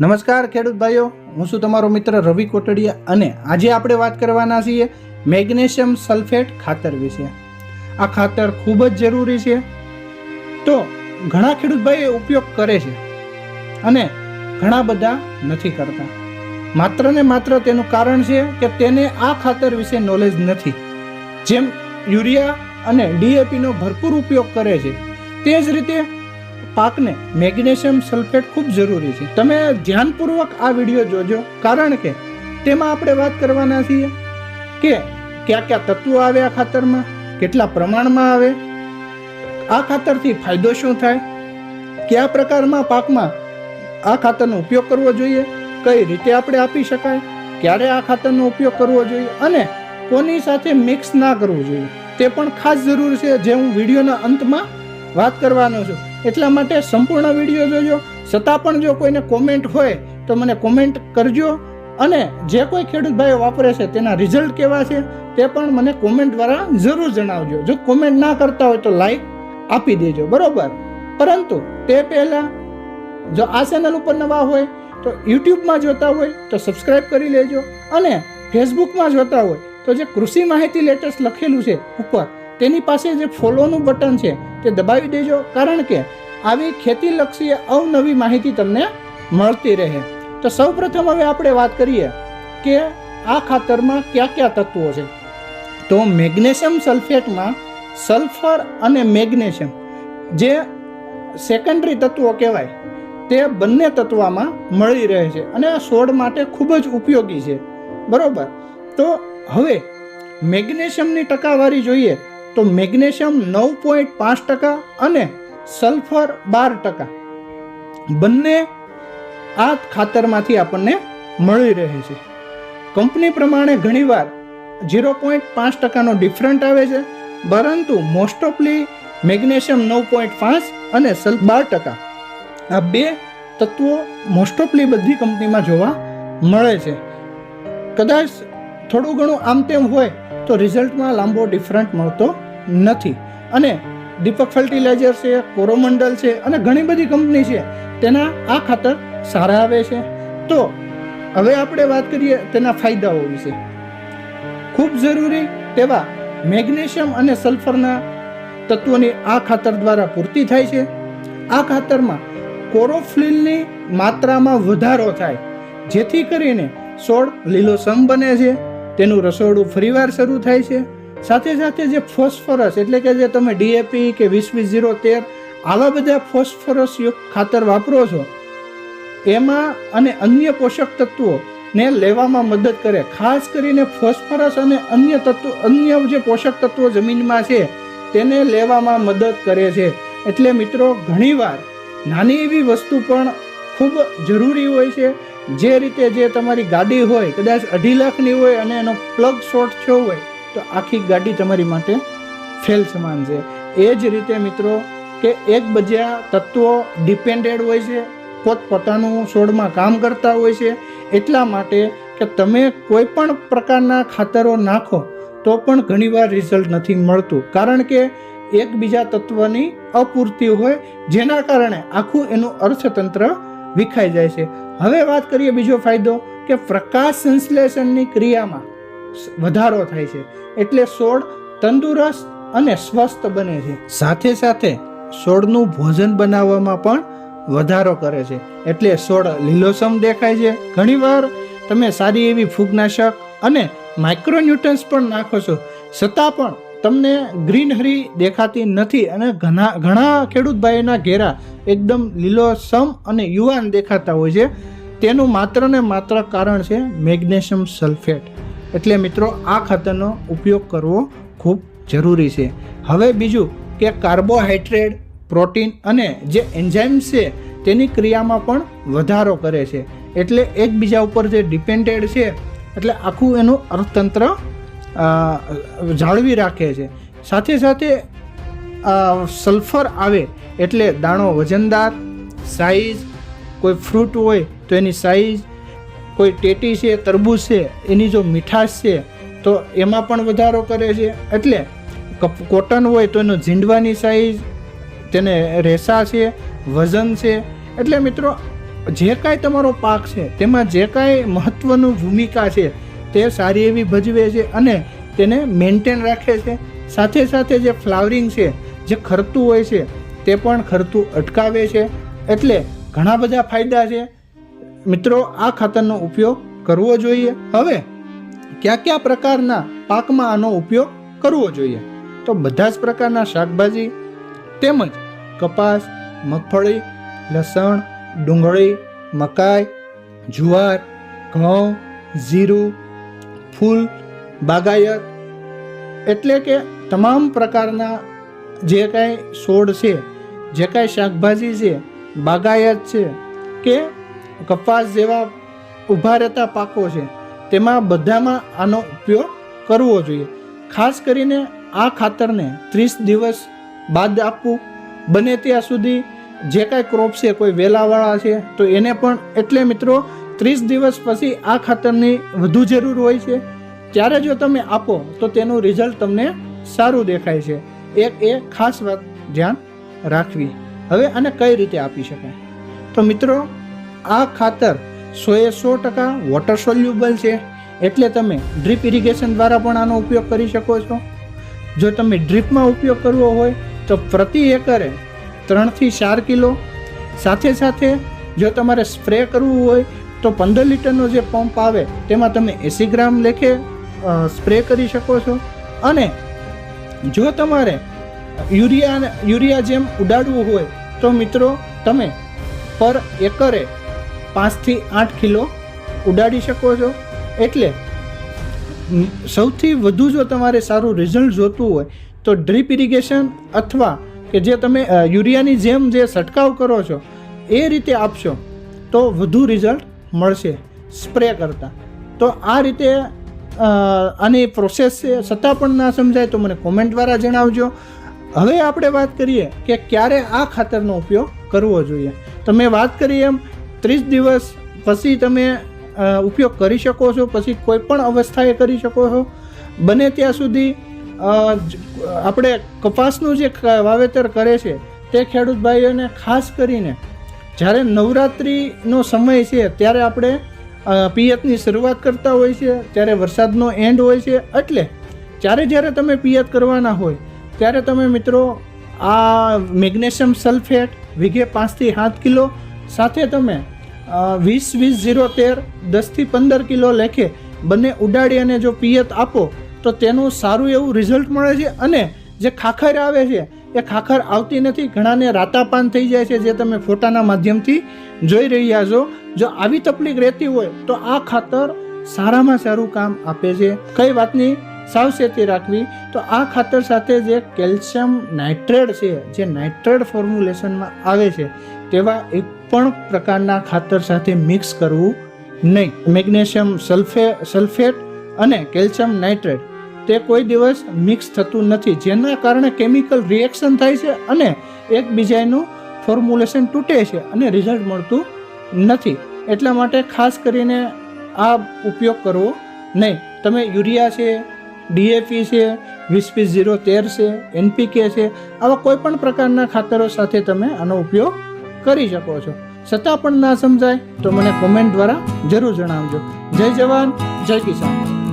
નમસ્કાર ખેડૂત ભાઈઓ, હું છું તમારો મિત્ર રવિ કોટડિયા અને આજે આપણે વાત કરવાના છીએ મેગ્નેશિયમ સલ્ફેટ ખાતર વિશે. આ ખાતર ખૂબ જ જરૂરી છે. તો ઘણા ખેડૂત ભાઈઓ ઉપયોગ કરે છે અને ઘણા બધા નથી કરતા. માત્ર ને માત્ર તેનું કારણ છે કે તેને આ ખાતર વિશે નોલેજ નથી. જેમ યુરિયા અને ડીએપીનો ભરપૂર ઉપયોગ કરે છે. તે જ રીતે પાકને મેગ્નેશિયમ સલ્ફેટ ખૂબ જરૂરી છે. તમે ધ્યાનપૂર્વક આ વીડિયો જોજો, કારણ કે તેમાં આપણે વાત કરવાના છીએ કે કયા કયા તત્વો આવે આ ખાતરમાં, કેટલા પ્રમાણમાં આવે, આ ખાતરથી ફાયદો શું થાય, કયા પ્રકારમાં પાકમાં આ ખાતરનો ઉપયોગ કરવો જોઈએ, કઈ રીતે આપણે આપી શકાય, ક્યારે આ ખાતરનો ઉપયોગ કરવો જોઈએ અને કોની સાથે મિક્સ ના કરવું જોઈએ. તે પણ ખાસ જરૂર છે જે હું વિડીયોના અંતમાં વાત કરવાનો છું. એટલા માટે સંપૂર્ણ વીડિયો જોજો. છતાં પણ જો કોઈને કોમેન્ટ હોય, તો મને કોમેન્ટ કરજો. અને જે કોઈ ખેડૂત ભાઈઓ વાપરે છે, તેના રિઝલ્ટ કેવા છે, તે પણ મને કોમેન્ટ દ્વારા જરૂર જણાવજો. જો કોમેન્ટ ના કરતા હોય, તો લાઈક આપી દેજો. બરોબર? પરંતુ તે પહેલાં જો આ ચેનલ ઉપર નવા હોય, તો યુટ્યુબમાં જોતા હોય, તો સબસ્ક્રાઈબ કરી લેજો. અને ફેસબુકમાં જોતા હોય, તો જે કૃષિ માહિતી લેટેસ્ટ લખેલું છે ઉપર, તેની પાસે જે ફોલોનું બટન છે, તે દબાવી દેજો. કારણ કે આવી ખેતીલક્ષી અવનવી માહિતી તમને મળતી રહે. તો સૌપ્રથમ હવે આપણે વાત કરીએ કે આ ખાતરમાં કયા કયા તત્વો છે. તો મેગ્નેશિયમ સલ્ફેટમાં સલ્ફર અને મેગ્નેશિયમ જે સેકન્ડરી તત્વો કહેવાય, તે બંને તત્વમાં મળી રહે છે અને આ છોડ માટે ખૂબ જ ઉપયોગી છે. બરાબર? તો હવે મેગ્નેશિયમની ટકાવારી જોઈએ તો મેગ્નેશિયમ નવ પોઈન્ટ પાંચ ટકા અને સલ્ફર બાર ટકા. બંને આ ખાતરમાંથી આપણને મળી રહે છે. કંપની પ્રમાણે ઘણીવાર ઝીરો પોઈન્ટ પાંચ ટકાનો ડિફરન્ટ આવે છે, પરંતુ મોસ્ટ ઓફલી મેગ્નેશિયમ નવ પોઈન્ટ પાંચ અને સલ્ફ બાર ટકા. આ બે તત્વો મોસ્ટ ઓફલી બધી કંપનીમાં જોવા મળે છે. કદાચ થોડું ઘણું આમ તેમ હોય તો રિઝલ્ટમાં લાંબો ડિફરન્ટ મળતો નથી. અને દીપક ફર્ટિલાઇઝર છે, કોરોમંડલ છે અને ઘણી બધી કંપની છે. તેના આ ખાતર સારા આવે છે. તો હવે આપણે વાત કરીએ તેના ફાયદાઓ વિશે. ખૂબ જરૂરી તેવા મેગ્નેશિયમ અને સલ્ફરના તત્વોની આ ખાતર દ્વારા પૂર્તિ થાય છે. આ ખાતરમાં કોરોફ્લિનની માત્રામાં વધારો થાય, જેથી કરીને છોડ લીલોસમ બને છે. તેનું રસોડું ફરીવાર શરૂ થાય છે. સાથે સાથે જે ફોસ્ફરસ, એટલે કે જે તમે ડીએપી કે વીસ વીસ ઝીરો તેર, આવા બધા ફોસ્ફરસ યુક્ત ખાતર વાપરો છો, એમાં અને અન્ય પોષક તત્વો ને લેવામાં મદદ કરે. ખાસ કરીને ફોસ્ફરસ અને અન્ય તત્વો, અન્ય જે પોષક તત્વો જમીનમાં છે, તેને લેવામાં મદદ કરે છે. એટલે મિત્રો, ઘણીવાર નાની એવી વસ્તુ પણ ખૂબ જરૂરી હોય છે. જે રીતે જે તમારી ગાડી હોય, કદાચ અઢી લાખની હોય અને એનો પ્લગ શોર્ટ થયો હોય તો આખી ગાડી તમારી માટે ફેલ સમાન છે. એ જ રીતે મિત્રો, કે એક બજ્યા તત્વો ડિપેન્ડેડ હોય છે પોતપોતાનું છોડમાં કામ કરતા હોય છે, એટલા માટે કે તમે કોઈ પણ પ્રકારના ખાતરો નાખો, તો પણ ઘણીવાર રિઝલ્ટ નથી મળતું. કારણ કે એકબીજા તત્વની અપૂર્તિ હોય, જેના કારણે આખું એનું અર્થતંત્ર વિખાઈ જાય છે. હવે વાત કરીએ બીજો ફાયદો, કે પ્રકાશ સંશ્લેષણની ક્રિયામાં વધારો થાય છે. એટલે છોડ તંદુરસ્ત અને સ્વસ્થ બને છે. સાથે સાથે છોડનું ભોજન બનાવવામાં પણ વધારો કરે છે. એટલે છોડ લીલોસમ દેખાય છે. ઘણીવાર તમે સારી એવી ફૂગનાશક અને માઇક્રોન્યુટન્સ પણ નાખો છો. છતાં પણ તમને ગ્રીનહરી દેખાતી નથી અને ઘણા ઘણા ખેડૂત ભાઈના ઘેરા એકદમ લીલોસમ અને યુવાન દેખાતા હોય છે. તેનું માત્ર ને માત્ર કારણ છે મેગ્નેશિયમ સલ્ફેટ. એટલે મિત્રો, આ ખાતરનો ઉપયોગ કરવો ખૂબ જરૂરી છે. હવે બીજું કે કાર્બોહાઈડ્રેટ પ્રોટીન અને જે એન્ઝાઇમ્સ છે, તેની ક્રિયામાં પણ વધારો કરે છે. એટલે એકબીજા ઉપર જે ડિપેન્ડેડ છે, એટલે આખું એનું અર્થતંત્ર જાળવી રાખે છે. સાથે સાથે સલ્ફર આવે એટલે દાણો વજનદાર સાઈઝ કોઈ ફ્રૂટ હોય તો એની સાઈઝ કોઈ ટેટી છે, તરબૂચ છે, એની જો મીઠાશ છે, તો એમાં પણ વધારો કરે છે. એટલે કોટન હોય તો એનો ઝીંડવાની સાઈઝ તેને રેસા છે, વજન છે. એટલે મિત્રો, જે કાંઈ તમારો પાક છે, તેમાં જે કાંઈ મહત્ત્વનું ભૂમિકા છે, તે સારી એવી ભજવે છે અને તેને મેન્ટેન રાખે છે. સાથે સાથે જે ફ્લાવરિંગ છે, જે ખરતું હોય છે, તે પણ ખરતું અટકાવે છે. એટલે ઘણા બધા ફાયદા છે. મિત્રો, આ ખાતરનો ઉપયોગ કરવો જોઈએ. હવે, કયા કયા પ્રકારના પાકમાં આનો ઉપયોગ કરવો જોઈએ? તો બધા જ પ્રકારના શાકભાજી તેમજ કપાસ, મગફળી, લસણ, ડુંગળી, મકાઈ, જુવાર, ઘઉં, જીરું, ફૂલ, બાગાયત એટલે કે તમામ પ્રકારના જે કાંઈ છોડ છે, જે કાંઈ શાકભાજી છે, બાગાયત છે કે કપાસ જેવા ઊભા રહેતા પાકો છે. તેમાં બધામાં આનો ઉપયોગ કરવો જોઈએ. ખાસ કરીને આ ખાતરને ત્રીસ દિવસ બાદ આપવું. બને ત્યાં સુધી જે કાંઈ ક્રોપ છે, કોઈ વેલાવાળા છે, તો એને પણ એટલે મિત્રો ત્રીસ દિવસ પછી આ ખાતરની વધુ જરૂર હોય છે. ત્યારે જો તમે આપો, તો તેનું રિઝલ્ટ તમને સારું દેખાય છે. એક એ ખાસ વાત ધ્યાન રાખવી. હવે આને કઈ રીતે આપી શકાય? તો મિત્રો આ ખાતર સોએ સો ટકા વોટર સોલ્યુબલ છે. એટલે તમે ડ્રીપ ઇરિગેશન દ્વારા પણ આનો ઉપયોગ કરી શકો છો. જો તમે ડ્રીપમાં ઉપયોગ કરવો હોય, તો પ્રતિ એકરે ત્રણથી ચાર કિલો. સાથે સાથે જો તમારે સ્પ્રે કરવું હોય, તો પંદર લીટરનો જે પંપ આવે, તેમાં તમે એંસી ગ્રામ લેખે સ્પ્રે કરી શકો છો. અને જો તમારે યુરિયા યુરિયા જેમ ઉડાડવું હોય, તો મિત્રો તમે પર એકરે પાંચથી આઠ કિલો ઉડાડી શકો છો. એટલે સૌથી વધુ જો તમારે સારું રિઝલ્ટ જોતું હોય, તો ડ્રીપ ઇરિગેશન અથવા કે જે તમે યુરિયાની જેમ જે છંટકાવ કરો છો, એ રીતે આપશો તો વધુ રિઝલ્ટ મળશે સ્પ્રે કરતાં. તો આ રીતે આની પ્રોસેસ છે. છતાં પણ ના સમજાય તો મને કોમેન્ટ દ્વારા જણાવજો. હવે આપણે વાત કરીએ કે ક્યારે આ ખાતરનો ઉપયોગ કરવો જોઈએ. તો મેં વાત કરી એમ ત્રીસ દિવસ પછી તમે ઉપયોગ કરી શકો છો, પછી કોઈ પણ અવસ્થાએ કરી શકો છો. બને ત્યાં સુધી આપણે કપાસનું જે વાવેતર કરે છે, તે ખેડૂત ભાઈઓને ખાસ કરીને, જ્યારે નવરાત્રિનો સમય છે, ત્યારે આપણે પિયતની શરૂઆત કરતા હોય છે, ત્યારે વરસાદનો એન્ડ હોય છે, એટલે જ્યારે જ્યારે તમે પિયત કરવાના હોય, ત્યારે તમે મિત્રો, આ મેગ્નેશિયમ સલ્ફેટ, વીઘે પાંચથી સાત કિલો સાથે તમે વીસ વીસ ઝીરો તેર દસથી પંદર કિલો લેખે બંને ઉડાડી અને જો પિયત આપો, તો તેનું સારું એવું રિઝલ્ટ મળે છે અને જે ખાખર આવે છે, એ ખાખર આવતી નથી, ઘણાને રાતાપાન થઈ જાય છે, જે તમે ફોટાના માધ્યમથી જોઈ રહ્યા છો. જો આવી તકલીફ રહેતી હોય, તો આ ખાતર સારામાં સારું કામ આપે છે. કઈ વાતની સાવચેતી રાખવી? તો આ ખાતર સાથે જે કેલ્શિયમ નાઇટ્રેટ છે, જે નાઇટ્રેટ ફોર્મ્યુલેશનમાં આવે છે, તેવા એક પણ પ્રકારના ખાતર સાથે મિક્સ કરવું નહીં. મેગ્નેશિયમ સલ્ફે, સલ્ફેટ અને કેલ્શિયમ નાઇટ્રેટ તે કોઈ દિવસ મિક્સ થતું નથી. જેના કારણે કેમિકલ રિએક્શન થાય છે અને એકબીજાનું ફોર્મ્યુલેશન તૂટે છે અને રિઝલ્ટ મળતું નથી. એટલા માટે ખાસ કરીને આ ઉપયોગ કરવો નહીં. તમે યુરિયા છે ડીએપી છે, વીસ વીસ ઝીરો તેર છે એનપીકે છે, આવા કોઈ પણ પ્રકારના ખાતરો સાથે તમે આનો ઉપયોગ કરી શકો છો. છતાં પણ ના સમજાય તો મને કોમેન્ટ દ્વારા જરૂર જણાવજો. જય જવાન, જય કિસાન.